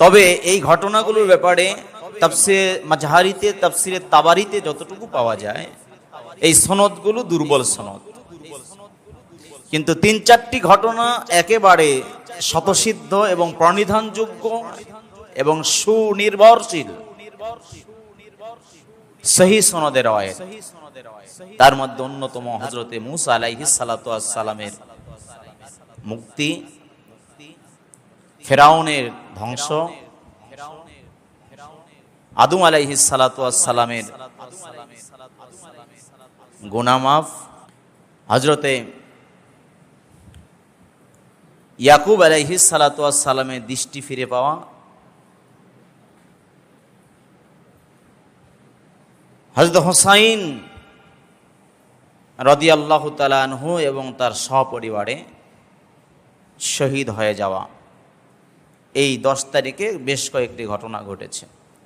তবে এই ঘটনাগুলোর ব্যাপারে তাফসিরে মাঝহারিতে তাফসিরে তাবারিতে যতটুকু পাওয়া যায়, এই সনদগুলো দুর্বল সনদ। কিন্তু তিন চারটি ঘটনা একেবারে শতসিদ্ধ এবং প্রণিধানযোগ্য এবং সুনির্ভরশীল। সহি সনদের রয়েছে তার মধ্যে অন্যতম হজরতে মুসা আলাইহিস সালামের মুক্তি ফেরাউনের ধ্বংস। আদম আলাইহিস সালাতু সালামের গুনামাফ। হজরতে ইয়াকুব আলাইহি সালাতু সালামের দৃষ্টি ফিরে পাওয়া। হজরত হোসাইন রদি আল্লাহ তালানহু এবং তার সপরিবারে শহীদ হয়ে যাওয়া। এই দশ তারিখে বেশ কয়েকটি ঘটনা ঘটেছে।